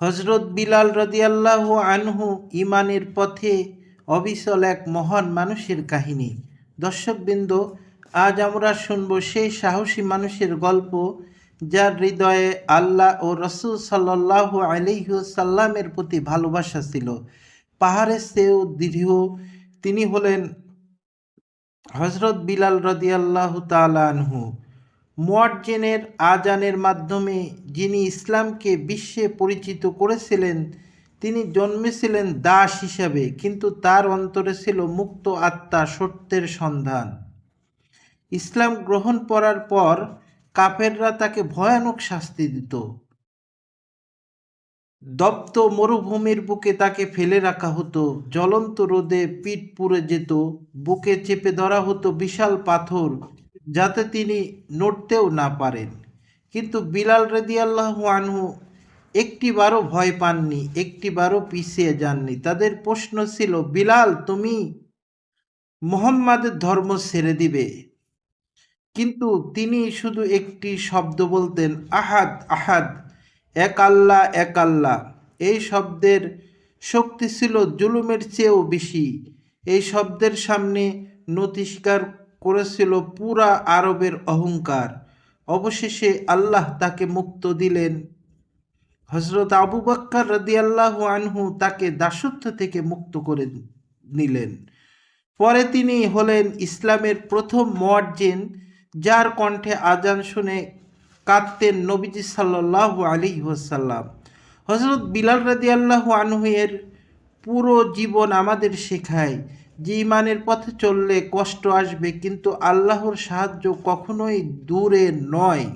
হজরত বিলাল রদিয়াল্লাহ আনহু ইমানের পথে অবিচল এক মহান মানুষের কাহিনী। দর্শকবৃন্দ, আজ আমরা শুনব সেই সাহসী মানুষের গল্প, যার হৃদয়ে আল্লাহ ও রসুল সাল্লাহ আলিহাসাল্লামের প্রতি ভালোবাসা ছিল। পাহাড়ের চেয়েও দৃঢ় তিনি হলেন হজরত বিলাল রদিয়াল্লাহ তালা আনহু। মুয়াজ্জিনের আজানের মাধ্যমে যিনি ইসলামকে বিশ্বে পরিচিত করেছিলেন, তিনি জন্মেছিলেন দাস হিসাবে, কিন্তু তার অন্তরে ছিল মুক্ত আত্মা সত্যের সন্ধান। ইসলাম গ্রহণ করার পর কাফেররা তাকে ভয়ানক শাস্তি দিত। দপ্ত মরুভূমির বুকে তাকে ফেলে রাখা হতো, জ্বলন্ত রোদে পিঠ পুড়ে যেত, বুকে চেপে ধরা হতো বিশাল পাথর যাতে তিনি নড়তেও না পারেন। কিন্তু বিলাল রেদিয়াল্লাহু আনহু একটিবারও ভয় পাননি, একটিবারও পিছিয়ে যাননি। তাদের প্রশ্ন ছিল, বিলাল, তুমি মোহাম্মদের ধর্ম ছেড়ে দিবে? কিন্তু তিনি শুধু একটি শব্দ বলতেন, আহাদ আহাদ, এক আল্লাহ এক আল্লাহ। এই শব্দের শক্তি ছিল জুলুমের চেয়েও বেশি। এই শব্দের সামনে নতি স্বীকার করেছিল পুরা আরবের অহংকার। অবশেষে আল্লাহ তাকে মুক্ত দিলেন। হজরত আবু বাক্কার রদিয়াল্লাহ আনহু তাকে দাসত্ব থেকে মুক্ত করে নিলেন। পরে তিনি হলেন ইসলামের প্রথম মর্জেন যার কণ্ঠে আজান শুনে কাঁদতেন নবীজি সাল্লাহ আলী ওসাল্লাম হজরত বিলাল রাদি আল্লাহ আনহুয়ের পুরো জীবন আমাদের শেখায় যে ইমানের পথে চললে কষ্ট আসবে কিন্তু আল্লাহর সাহায্য কখনোই দূরে নয়।